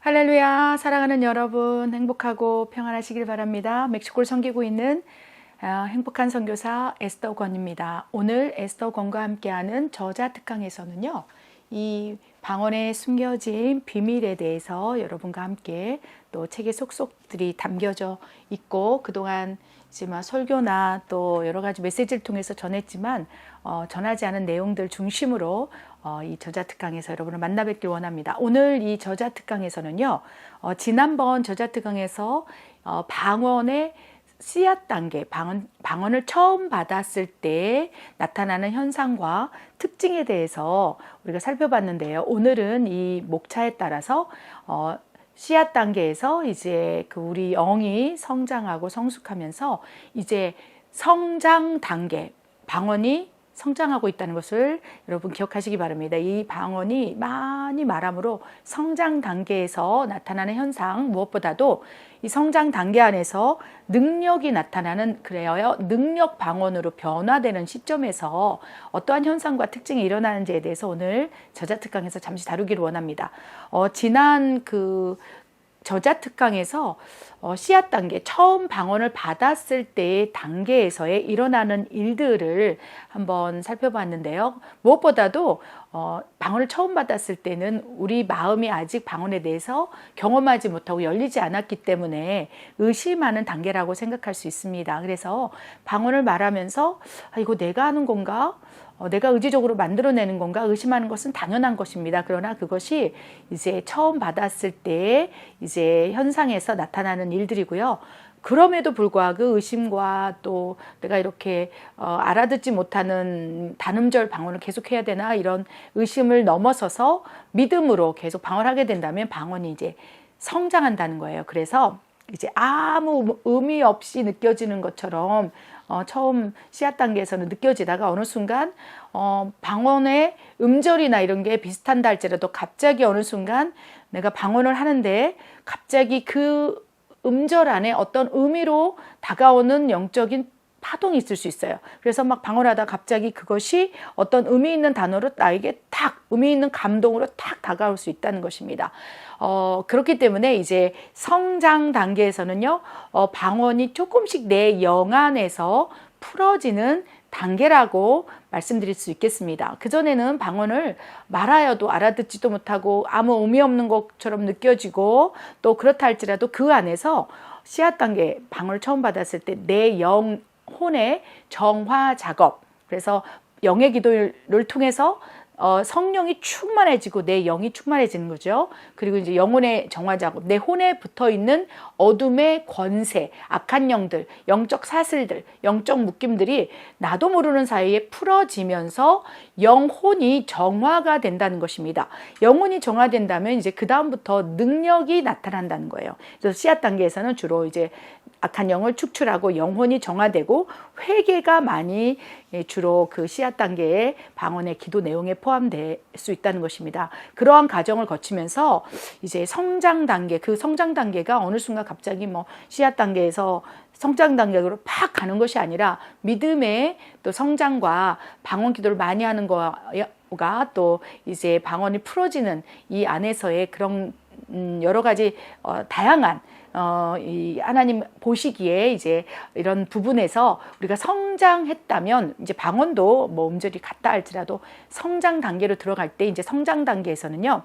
할렐루야 사랑하는 여러분 행복하고 평안하시길 바랍니다. 멕시코를 섬기고 있는 아, 행복한 선교사 에스더 권입니다. 오늘 에스더 권과 함께하는 저자 특강에서는요. 이 방언에 숨겨진 비밀에 대해서 여러분과 함께 또 책의 속속들이 담겨져 있고 그동안 막 설교나 또 여러 가지 메시지를 통해서 전했지만 어, 전하지 않은 내용들 중심으로 어, 이 저자 특강에서 여러분을 만나 뵙길 원합니다. 오늘 이 저자 특강에서는요, 어, 지난번 저자 특강에서 어, 방언의 씨앗 단계, 방언, 방언을 처음 받았을 때 나타나는 현상과 특징에 대해서 우리가 살펴봤는데요. 오늘은 이 목차에 따라서 어, 씨앗 단계에서 이제 그 우리 영이 성장하고 성숙하면서 이제 성장 단계, 방언이 성장하고 있다는 것을 여러분 기억하시기 바랍니다. 이 방언이 많이 말함으로 성장 단계에서 나타나는 현상 무엇보다도 이 성장 단계 안에서 능력이 나타나는 그래요. 능력 방언으로 변화되는 시점에서 어떠한 현상과 특징이 일어나는지에 대해서 오늘 저자 특강에서 잠시 다루기를 원합니다. 어, 지난 그 저자 특강에서 어, 씨앗 단계 처음 방언을 받았을 때의 단계에서의 일어나는 일들을 한번 살펴봤는데요. 무엇보다도 어, 방언을 처음 받았을 때는 우리 마음이 아직 방언에 대해서 경험하지 못하고 열리지 않았기 때문에 의심하는 단계라고 생각할 수 있습니다. 그래서 방언을 말하면서 아, 이거 내가 하는 건가? 어, 내가 의지적으로 만들어내는 건가 의심하는 것은 당연한 것입니다. 그러나 그것이 이제 처음 받았을 때 이제 현상에서 나타나는 일들이고요. 그럼에도 불구하고 그 의심과 또 내가 이렇게 어, 알아듣지 못하는 단음절 방언을 계속해야 되나 이런 의심을 넘어서서 믿음으로 계속 방언하게 된다면 방언이 이제 성장한다는 거예요. 그래서 이제 아무 의미 없이 느껴지는 것처럼 어, 처음 씨앗 단계에서는 느껴지다가 어느 순간 어, 방언의 음절이나 이런 게 비슷한다 할지라도 갑자기 어느 순간 내가 방언을 하는데 갑자기 그 음절 안에 어떤 의미로 다가오는 영적인 파동이 있을 수 있어요. 그래서 막 방언하다 갑자기 그것이 어떤 의미 있는 단어로 나에게 탁 의미 있는 감동으로 탁 다가올 수 있다는 것입니다. 어, 그렇기 때문에 이제 성장 단계에서는요, 어, 방언이 조금씩 내 영안에서 풀어지는 단계라고 말씀드릴 수 있겠습니다. 그전에는 방언을 말하여도 알아듣지도 못하고 아무 의미 없는 것처럼 느껴지고 또 그렇다 할지라도 그 안에서 씨앗 단계 방언을 처음 받았을 때 내 영혼의 정화 작업 그래서 영의 기도를 통해서 어, 성령이 충만해지고 내 영이 충만해지는 거죠. 그리고 이제 영혼의 정화 작업, 내 혼에 붙어 있는 어둠의 권세, 악한 영들, 영적 사슬들, 영적 묶임들이 나도 모르는 사이에 풀어지면서 영혼이 정화가 된다는 것입니다. 영혼이 정화된다면 이제 그 다음부터 능력이 나타난다는 거예요. 그래서 씨앗 단계에서는 주로 이제 악한 영을 축출하고 영혼이 정화되고 회개가 많이 예, 주로 그 씨앗 단계의 방언의 기도 내용에 포함될 수 있다는 것입니다. 그러한 과정을 거치면서 이제 성장 단계, 그 성장 단계가 어느 순간 갑자기 뭐 씨앗 단계에서 성장 단계로 팍 가는 것이 아니라 믿음의 또 성장과 방언 기도를 많이 하는 거가 또 이제 방언이 풀어지는 이 안에서의 그런 음 여러 가지 어 다양한 어, 이 하나님 보시기에 이제 이런 부분에서 우리가 성장했다면 이제 방언도 뭐 음절이 같다 할지라도 성장 단계로 들어갈 때 이제 성장 단계에서는요.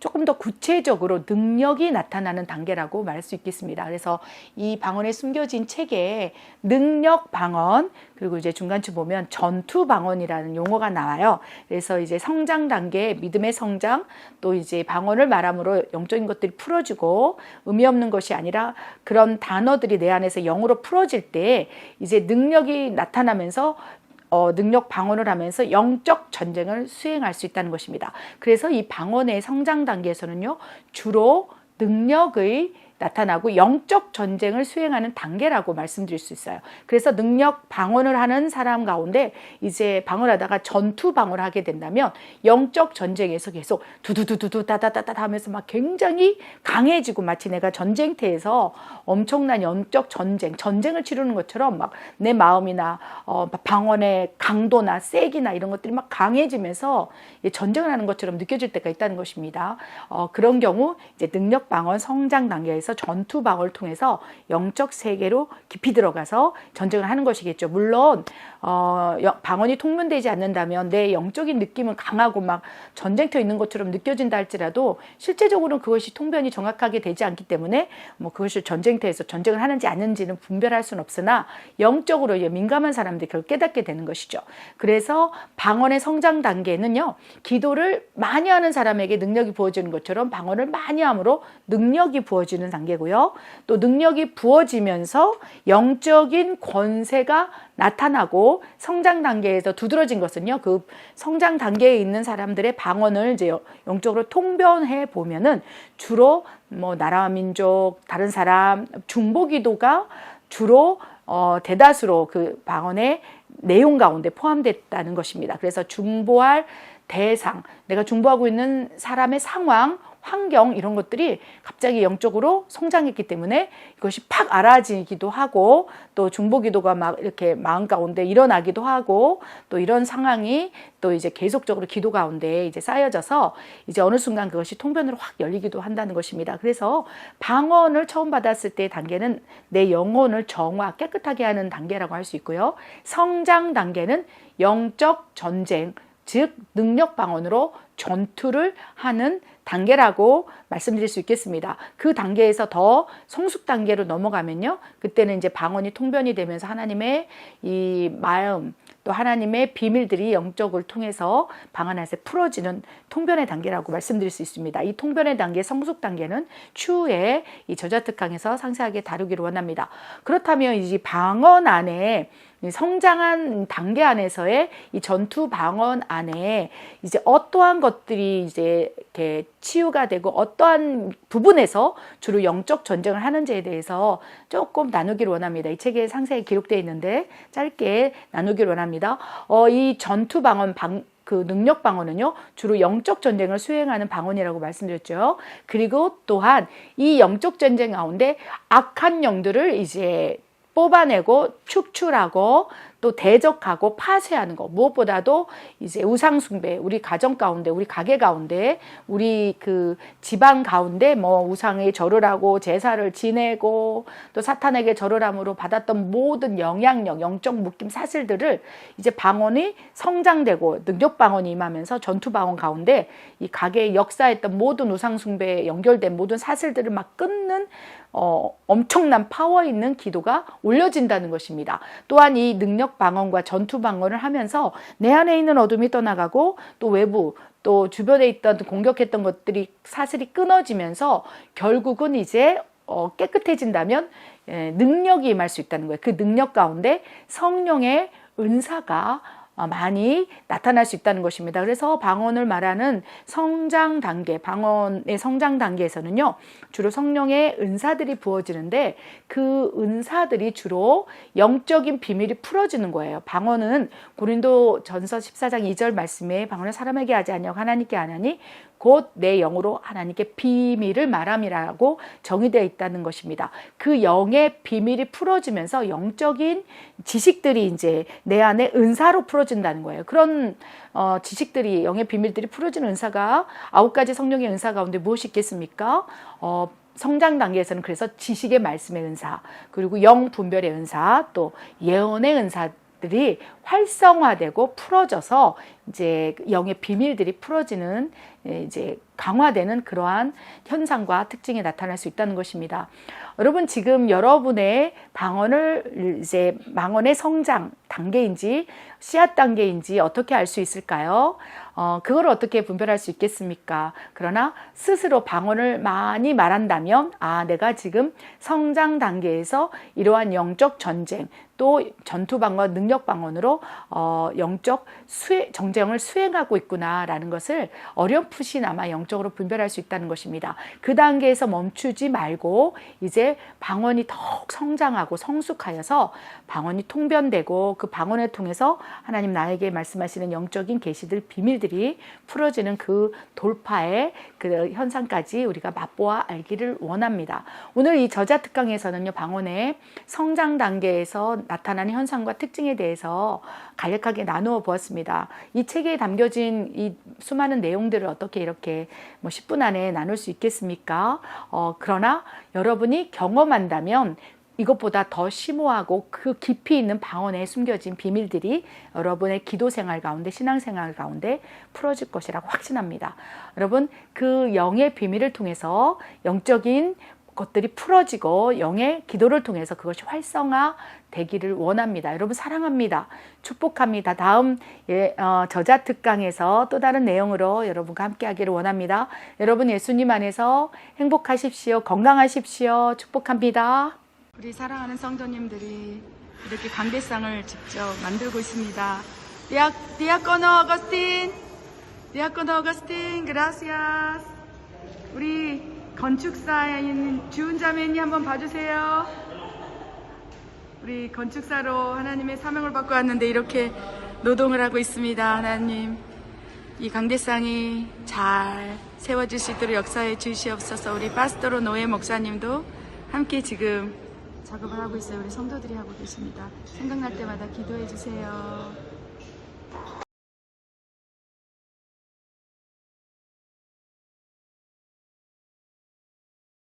조금 더 구체적으로 능력이 나타나는 단계라고 말할 수 있겠습니다. 그래서 이 방언에 숨겨진 책에 능력 방언 그리고 이제 중간쯤 보면 전투 방언이라는 용어가 나와요. 그래서 이제 성장 단계, 믿음의 성장, 또 이제 방언을 말함으로 영적인 것들이 풀어지고 의미 없는 것이 아니라 그런 단어들이 내 안에서 영으로 풀어질 때 이제 능력이 나타나면서 어, 능력 방언을 하면서 영적 전쟁을 수행할 수 있다는 것입니다. 그래서 이 방언의 성장 단계에서는요, 주로 능력의 나타나고 영적 전쟁을 수행하는 단계라고 말씀드릴 수 있어요. 그래서 능력 방언을 하는 사람 가운데 이제 방언하다가 전투 방언을 하게 된다면 영적 전쟁에서 계속 두두두두두 다다다다 하면서 막 굉장히 강해지고 마치 내가 전쟁터에서 엄청난 영적 전쟁, 전쟁을 치르는 것처럼 막 내 마음이나 어, 방언의 강도나 세기나 이런 것들이 막 강해지면서 전쟁을 하는 것처럼 느껴질 때가 있다는 것입니다. 어, 그런 경우 이제 능력 방언 성장 단계에서 전투 방언을 통해서 영적 세계로 깊이 들어가서 전쟁을 하는 것이겠죠. 물론 어, 방언이 통문되지 않는다면 내 영적인 느낌은 강하고 막 전쟁터 있는 것처럼 느껴진다 할지라도 실제적으로는 그것이 통변이 정확하게 되지 않기 때문에 뭐 그것을 전쟁터에서 전쟁을 하는지 아닌지는 분별할 수는 없으나 영적으로 민감한 사람들이 그걸 깨닫게 되는 것이죠. 그래서 방언의 성장 단계는요, 기도를 많이 하는 사람에게 능력이 부어지는 것처럼 방언을 많이 함으로 능력이 부어지는 단계 고요. 또 능력이 부어지면서 영적인 권세가 나타나고 성장 단계에서 두드러진 것은요. 그 성장 단계에 있는 사람들의 방언을 이제 영적으로 통변해 보면은 주로 뭐 나라 민족 다른 사람 중보기도가 주로 어 대다수로 그 방언의 내용 가운데 포함됐다는 것입니다. 그래서 중보할 대상, 내가 중보하고 있는 사람의 상황, 환경 이런 것들이 갑자기 영적으로 성장했기 때문에 이것이 팍 알아지기도 하고 또 중보기도가 막 이렇게 마음 가운데 일어나기도 하고 또 이런 상황이 또 이제 계속적으로 기도 가운데 이제 쌓여져서 이제 어느 순간 그것이 통변으로 확 열리기도 한다는 것입니다. 그래서 방언을 처음 받았을 때 단계는 내 영혼을 정화 깨끗하게 하는 단계라고 할 수 있고요. 성장 단계는 영적 전쟁 즉 능력 방언으로 전투를 하는 단계라고 말씀드릴 수 있겠습니다. 그 단계에서 더 성숙 단계로 넘어가면요. 그때는 이제 방언이 통변이 되면서 하나님의 이 마음 또 하나님의 비밀들이 영적을 통해서 방 안에서 풀어지는 통변의 단계라고 말씀드릴 수 있습니다. 이 통변의 단계, 성숙 단계는 추후에 이 저자 특강에서 상세하게 다루기를 원합니다. 그렇다면 이 방언 안에 성장한 단계 안에서의 이 전투 방언 안에 이제 어떠한 것들이 이제 이렇게 치유가 되고 어떠한 부분에서 주로 영적 전쟁을 하는지에 대해서 조금 나누기를 원합니다. 이 책에 상세히 기록되어 있는데 짧게 나누기를 원합니다. 어, 이 전투 방언 방, 그 능력 방언은요 주로 영적 전쟁을 수행하는 방언이라고 말씀드렸죠. 그리고 또한 이 영적 전쟁 가운데 악한 영들을 이제 뽑아내고 축출하고 또 대적하고 파쇄하는 것 무엇보다도 이제 우상숭배 우리 가정 가운데 우리 가게 가운데 우리 그 집안 가운데 뭐 우상에 절을 하고 제사를 지내고 또 사탄에게 절을 함으로 받았던 모든 영향력 영적 묶임 사슬들을 이제 방언이 성장되고 능력 방언이 임하면서 전투 방언 가운데 이 가게에 역사했던 모든 우상숭배에 연결된 모든 사슬들을 막 끊는 어, 엄청난 파워 있는 기도가 올려진다는 것입니다. 또한 이 능력 방언과 전투 방언을 하면서 내 안에 있는 어둠이 떠나가고 또 외부 또 주변에 있던 공격했던 것들이 사슬이 끊어지면서 결국은 이제 어, 깨끗해진다면 예, 능력이 임할 수 있다는 거예요. 그 능력 가운데 성령의 은사가 어, 많이 나타날 수 있다는 것입니다. 그래서 방언을 말하는 성장 단계, 방언의 성장 단계에서는요, 주로 성령의 은사들이 부어지는데 그 은사들이 주로 영적인 비밀이 풀어지는 거예요. 방언은 고린도 전서 14장 2절 말씀에 방언을 사람에게 하지 아니하고 하나님께 하나니 곧 내 영으로 하나님께 비밀을 말함이라고 정의되어 있다는 것입니다. 그 영의 비밀이 풀어지면서 영적인 지식들이 이제 내 안에 은사로 풀어 진다는 거예요. 그런 어, 지식들이 영의 비밀들이 풀어지는 은사가 아홉 가지 성령의 은사 가운데 무엇이 있겠습니까? 어, 성장 단계에서는 그래서 지식의 말씀의 은사, 그리고 영 분별의 은사, 또 예언의 은사 들이 활성화되고 풀어져서 이제 영의 비밀들이 풀어지는 예, 이제 강화되는 그러한 현상과 특징이 나타날 수 있다는 것입니다. 여러분 지금 여러분의 방언을 이제 방언의 성장 단계인지 씨앗 단계인지 어떻게 알 수 있을까요? 어, 그걸 어떻게 분별할 수 있겠습니까? 그러나 스스로 방언을 많이 말한다면, 아, 내가 지금 성장 단계에서 이러한 영적 전쟁, 또 전투 방언, 능력 방언으로 어, 영적 수행, 정쟁을 수행하고 있구나라는 것을 어렴풋이나마 영적으로 분별할 수 있다는 것입니다. 그 단계에서 멈추지 말고 이제 방언이 더욱 성장하고 성숙하여서 방언이 통변되고 그 방언을 통해서 하나님 나에게 말씀하시는 영적인 계시들 비밀들이 풀어지는 그 돌파의 그 현상까지 우리가 맛보아 알기를 원합니다. 오늘 이 저자 특강에서는요 방언의 성장 단계에서 나타나는 현상과 특징에 대해서 간략하게 나누어 보았습니다. 이 책에 담겨진 이 수많은 내용들을 어떻게 이렇게 뭐 10분 안에 나눌 수 있겠습니까? 어, 그러나 여러분이 경험한다면 이것보다 더 심오하고 그 깊이 있는 방언에 숨겨진 비밀들이 여러분의 기도 생활 가운데 신앙 생활 가운데 풀어질 것이라고 확신합니다. 여러분 그 영의 비밀을 통해서 영적인 것들이 풀어지고 영의 기도를 통해서 그것이 활성화 되기를 원합니다. 여러분 사랑합니다. 축복합니다. 다음 예, 어, 저자 특강에서 또 다른 내용으로 여러분과 함께하기를 원합니다. 여러분 예수님 안에서 행복하십시오. 건강하십시오. 축복합니다. 우리 사랑하는 성도님들이 이렇게 강대상을 직접 만들고 있습니다. 디아, 디아코노 어거스틴, 디아코노 어거스틴, 그라시아스. 우리 건축사인 주은 자매님 한번 봐주세요. 우리 건축사로 하나님의 사명을 받고 왔는데 이렇게 노동을 하고 있습니다. 하나님, 이 강대상이 잘 세워질 수 있도록 역사해 주시옵소서. 우리 파스토로 노예 목사님도 함께 지금 작업을 하고 있어요. 우리 성도들이 하고 계십니다. 생각날 때마다 기도해 주세요.